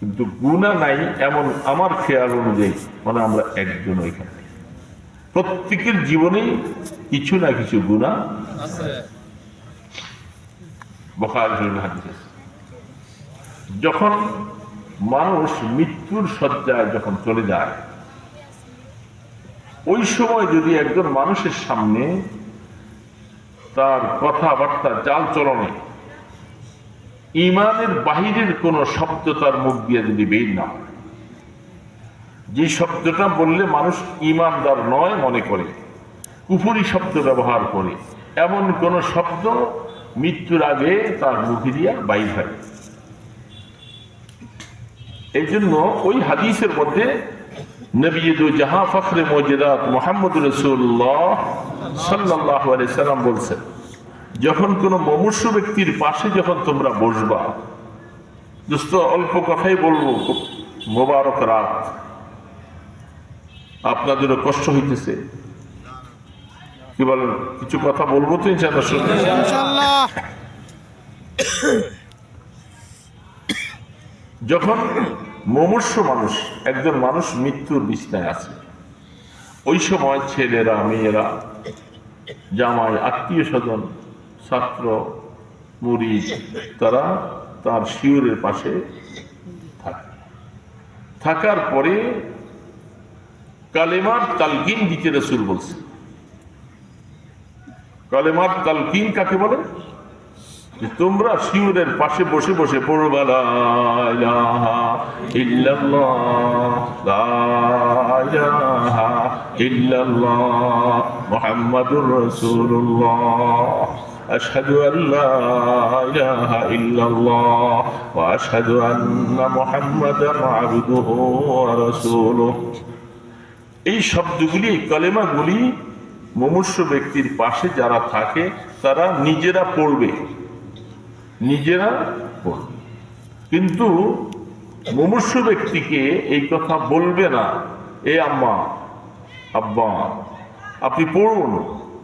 কিন্তু গুণা নাই এমন আমার খেয়াল অনুযায়ী মানে আমরা একজন এখানে প্রত্যেকের জীবনেই কিছু না কিছু গুণা। যখন মানুষ মৃত্যুর শয্যায় যখন চলে যায়, ওই সময় যদি একজন মানুষের সামনে তার কথাবার্তা চাল চলনে ইমানের বাহিরের কোন শব্দ তার মুখ দিয়ে যদি বের না যে শব্দটা বললে মানুষ ইমানদার নয় মনে করে, কুফুরি শব্দ ব্যবহার করে। এমন কোন শব্দ মৃত্যুর আগে তার মুখে দিয়া বাইর হয়। এই জন্য ওই হাদিসের মধ্যে নবীদু জাহা ফখরে মজিদাত মোহাম্মদ রসুল্লাহ সাল্লাহ সাল্লাম বলছেন যখন কোনো মমুষ্য ব্যক্তির পাশে যখন তোমরা বসবা দোস্ত অল্প কথাই বলব মোবারক রাত। আপনাদেরও কষ্ট হইতেছে। কি বলেন কিছু কথা বলব তো ইনশাল্লাহ যখন মমর্ষ মানুষ একজন মানুষ মৃত্যুর বিছনায় আছে ওই সময় ছেলেরা মেয়েরা জামাই আত্মীয় স্বজন ছাত্র মুড়ি তারা তার শিওরের পাশে থাকে। থাকার পরে কালেমার তালকিন দিতে রসুল বলছে। কালেমার তালকিন কাকে বলে? যে তোমরা শিউরের পাশে বসে বসে পড়বা মুহাম্মাদুর রাসূলুল্লাহ। أشهد أن لا إله إلا الله وأشهد أن محمدا عبده ورسوله এই শব্দগুলি এই কলেমাগুলি মুমূর্ষ ব্যক্তির পাশে যারা থাকে তারা নিজেরা পড়বে নিজেরা পড়বে কিন্তু মুমূর্ষ ব্যক্তিকে এই কথা বলবে না এ আম্মা আব্বা আপনি পড়ুন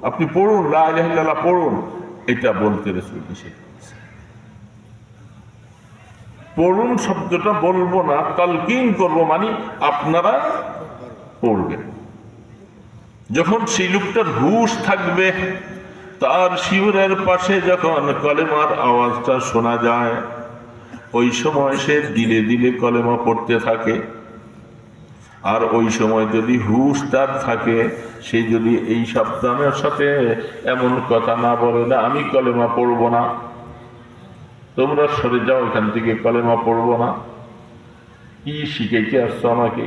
আপনি পড়ুন লা ইলাহা ইল্লাল্লাহ পড়ুন এটা বলতে রসুল নিষেধ করেছে। পড়ুন শব্দটা বলব না, তালকিন করব মানে আপনারা পড়বেন যখন সেই লোকটার হুশ থাকবে, তার শিউরের পাশে যখন কলেমার আওয়াজটা শোনা যায়, ওই সময় সে দিলে দিলে কলেমা পড়তে থাকে আর ওই সময় যদি হুশ তার থাকে, সে যদি এই সাবধানের সাথে এমন কথা না বলে, না, আমি কলেমা পড়ব না। তোমরা সরে যাও এখান থেকে, কলেমা পড়ব না। কি শিখাইতে আসছো আমাকে?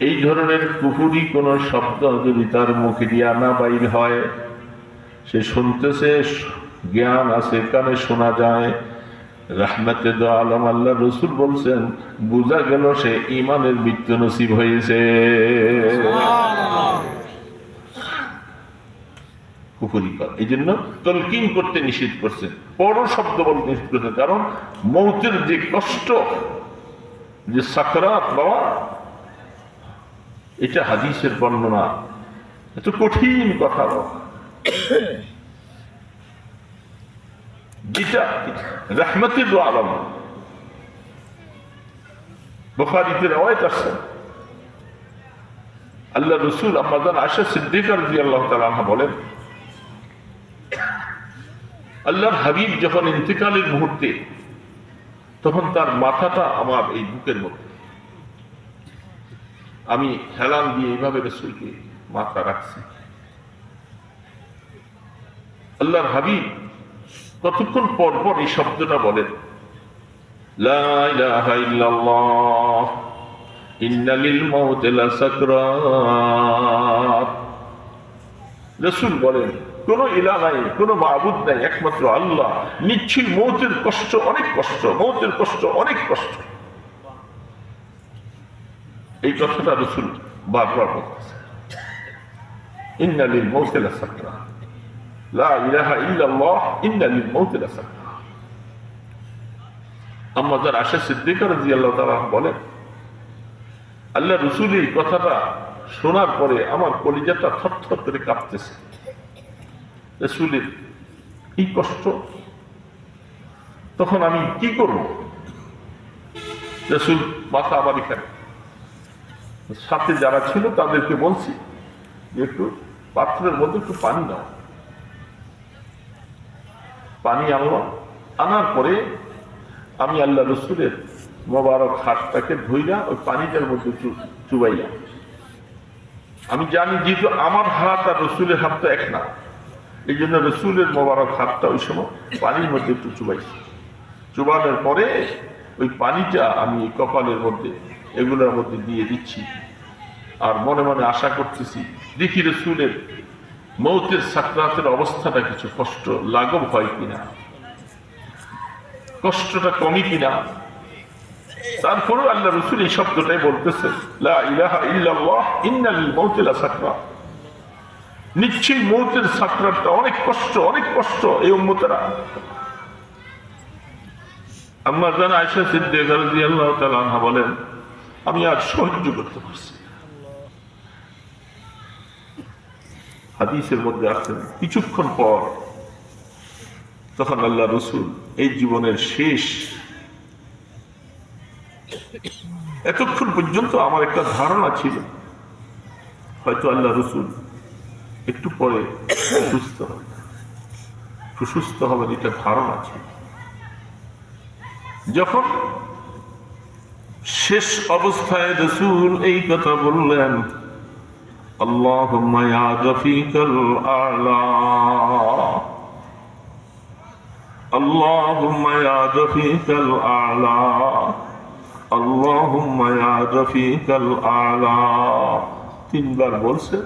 এই ধরনের কুকুরি কোনো শব্দ যদি তার মুখে দিয়ে আনা বাইর হয়, সে শুনতেছে, জ্ঞান আছে, কানে শোনা যায়। রাহমাতে দো আলম আল্লাহ রসুল বলছেন, বোঝা গেল সে ইমানের মৃত্যু নসিব হয়েছে। এই জন্য করতে নিষেধ করছেন। শব্দ বলতে নিষেধ কারণ মৌতের যে কষ্ট, যে এটা হাদিসের বর্ণনা। এত কঠিন কথা। যেটা রহমতের আলম বুখারিতে রওয়ায়ত আসছে আল্লাহ রসুল আম্মাদান আশা সিদ্দিকার জি আল্লাহ তাআলা বলেন, আল্লাহর হাবিব যখন ইন্তেকালের মুহূর্তে, তখন তার মাথাটা আমার এই বুকের মধ্যে। আমি হেলান দিয়ে এইভাবে রসুলকে মাথা রাখছি। আল্লাহর হাবিব কতক্ষণ পর পর এই শব্দটা বলেন। রসুল বলেন, কোন ইলা নাই, কোন মাবুদ নাই, একমাত্র আল্লাহ। নিশ্চয়ই মৌতের কষ্ট অনেক কষ্ট মৌতের কষ্ট অনেক কষ্ট। এই কথাটা রসুল বারবার বলতেছে ইন্নালিল মৌতে লাসাকরাত বলেন আল্লাহ রসুল এই কথাটা শোনার পরে আমার কলিজাটা থরথর করে কাঁপতেছে। রসুলের কষ্ট? তখন আমি কি করব? রসুল মাথা আবার এখানে। সাথে যারা ছিল তাদেরকে বলছি যে একটু পাত্রের মধ্যে একটু পানি নাও পানি আনলাম আনার পরে আমি আল্লাহ রসুলের মোবারক হাতটাকে ধইরা ওই পানিটার মধ্যে চুবাইলাম। আমি জানি যেহেতু আমার হাত আর রসুলের হাতটা এক না, এই জন্য রসুলের মোবারক হাতটা ওই সময় পানির মধ্যে একটু চুবাইছি। চুবানোর পরে ওই পানিটা আমি কপালের মধ্যে, এগুলোর মধ্যে দিয়ে দিচ্ছি। আর মনে মনে আশা করতেছি, দেখি রসুলের মৌতের সাকরাতের অবস্থাটা কিছু কষ্ট লাঘব হয় কিনা? কষ্টটা কমই কিনা? তারপরে আল্লাহ রসুল এই শব্দটাই বলতেছে নিশ্চয়ই মৌতের সাকরাতটা অনেক কষ্ট অনেক কষ্ট এই উম্মতেরা। আমার জানা আয়সা সিদ্দিকা বলেন, আমি আর সহ্য করতে পারছি হাদিসের মধ্যে আসছেন কিছুক্ষণ পর তখন আল্লাহ রসুল এই জীবনের শেষ। এতক্ষণ পর্যন্ত আমার একটা ধারণা ছিল, হয়তো আল্লাহ রসুল একটু পরে সুস্থ হবে। সুস্থ হবেন এটা ধারণা ছিল। যখন শেষ অবস্থায় রসুল এই কথা বললেন اللهم يا رفيق الأعلى اللهم يا رفيق الأعلى اللهم يا رفيق الأعلى তিনবার বলছে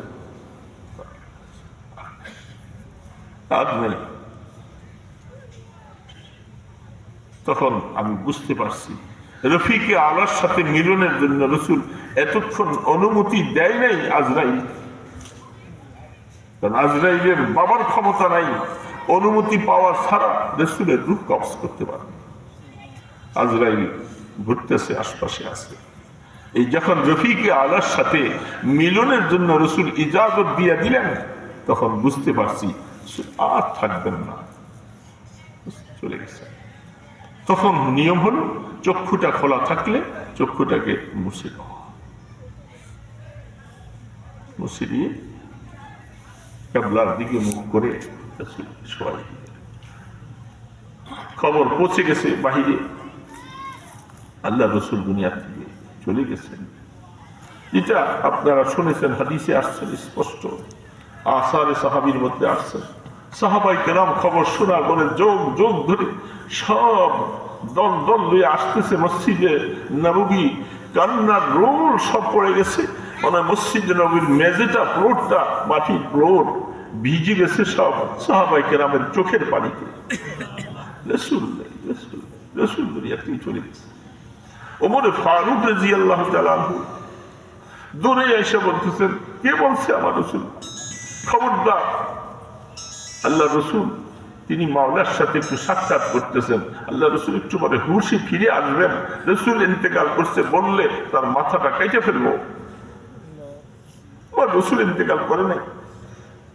আর নেই তখন আমি বুঝতে পারছি রফিকে আলার সাথে মিলনের জন্য রসুল এতক্ষণ অনুমতি দেয় নাই আজরাইল। কারণ আজরাইলের বাবার ক্ষমতা নাই, অনুমতি পাওয়া ছাড়া রসুলের রূপ কবজ করতে পারে আজরাইল ঘুরতেছে, আশপাশে আছে। এই যখন রফিকে আলার সাথে মিলনের জন্য রসুল ইজাজত দিয়ে দিলেন, তখন বুঝতে পারছি আর থাকবেন না। চলে গেছে। তখন নিয়ম হলো, চক্ষুটা খোলা থাকলে চক্ষুটাকে মুছে দেওয়া। মুছে দিয়ে দিকে মুখ করে দিলেন। খবর পৌঁছে গেছে বাহিরে। আল্লাহ রসুল দুনিয়া থেকে চলে গেছেন। এটা আপনারা শুনেছেন, হাদিসে আসছেন স্পষ্ট। আসারে সাহাবির মধ্যে আসছেন সাহাবাই কেরাম খবর শোনা করে যোগ যোগ ধরে সব দল দল লয়ে আসতেছে মসজিদে। নবী কান্নার রোল সব পড়ে গেছে। মানে মসজিদ নবীর মেঝেটা ফ্লোরটা, মাটির ফ্লোর, ভিজে গেছে সব সাহাবাই কেরামের চোখের পানিতে। গেছে ওমরে ফারুক আল্লাহ বলতেছেন, কে বলছে আমার রসুল? আল্লাহ রসুল, তিনি মাওলার সাথে একটু সাক্ষাৎ করতেছেন। আল্লাহ রসুল একটু পরে হুশে ফিরে আসবেন। রসুল ইন্তেকাল করছে বললে তার মাথাটা কেটে ফেলব। আমার রসুল ইন্তেকাল করে নাই।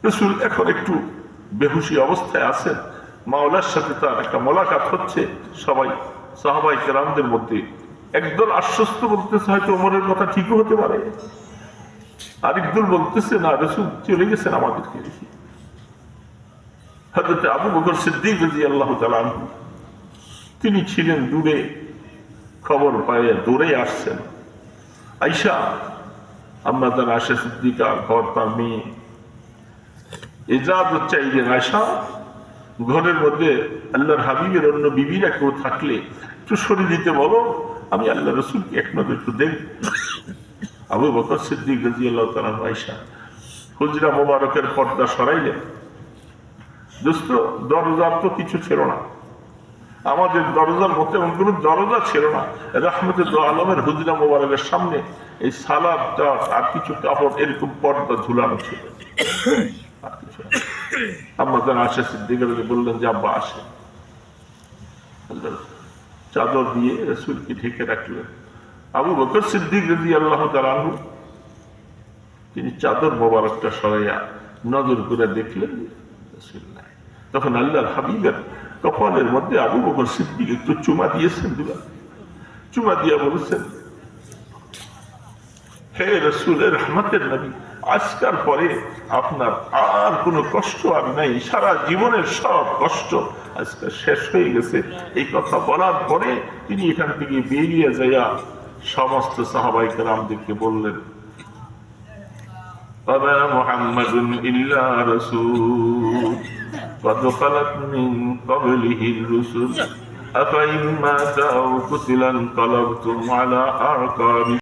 রসুল এখন একটু বেহুশি অবস্থায় আছেন। মাওলার সাথে তার একটা মোলাকাত হচ্ছে। সবাই সাহাবাই কেরামদের মধ্যে একদল আশ্বস্ত বলতেছে, হয়তো ওমরের কথা ঠিকও হতে পারে। আরেকদল বলতেছে, না, রসুল চলে গেছেন আমাদেরকে রেখে আবু বকর সিদ্দিক রাজি আল্লাহ তালানহু তিনি ছিলেন দূরে, খবর পায়ে দৌড়ে আসছেন। আইসা আমরা তার আশা সিদ্দিকা, ঘর তার মেয়ে। এজাজত চাইলেন আয়সা ঘরের মধ্যে আল্লাহর হাবিবের অন্য বিবিরা কেউ থাকলে একটু সরে দিতে বলো, আমি আল্লাহ রসুলকে এক একটু দেখ আবু বকর সিদ্দিক রাজি আল্লাহ তালান আয়সা হুজরা মোবারকের পর্দা সরাইলেন দোস্ত, দরজার তো কিছু ছিল না। আমাদের দরজার মতো এমন কোনো দরজা ছিল না। রহমতে আলমের হুজরা মোবারকের সামনে এই সালাদটা আর কিছু কাপড় এরকম পর্দা ঝুলানো ছিল। বললেন, যে আব্বা আসে চাদর দিয়ে রসুলকে ঢেকে রাখলেন। আবু বকর সিদ্দিক রাজি আল্লাহ তিনি চাদর মোবারকটা সরাইয়া নজর করে দেখলেন। তখন আল্লাহর হাবিবের কপালের মধ্যে আবু বকর সিদ্দিক একটু চুমা দিয়েছেন দুলা চুমা দিয়া বলছেন হে রসুলের রহমতের নবী আজকার পরে আপনার আর কোনো কষ্ট আর নাই সারা জীবনের সব কষ্ট আজকে শেষ হয়ে গেছে এই কথা বলার পরে তিনি এখান থেকে বেরিয়ে যাইয়া সমস্ত সাহাবাই রামদেরকে বললেন وما محمد إلا رسول قد خلت من قبله الرسل أفإن مات أو قتل انقلبتم على أعقابكم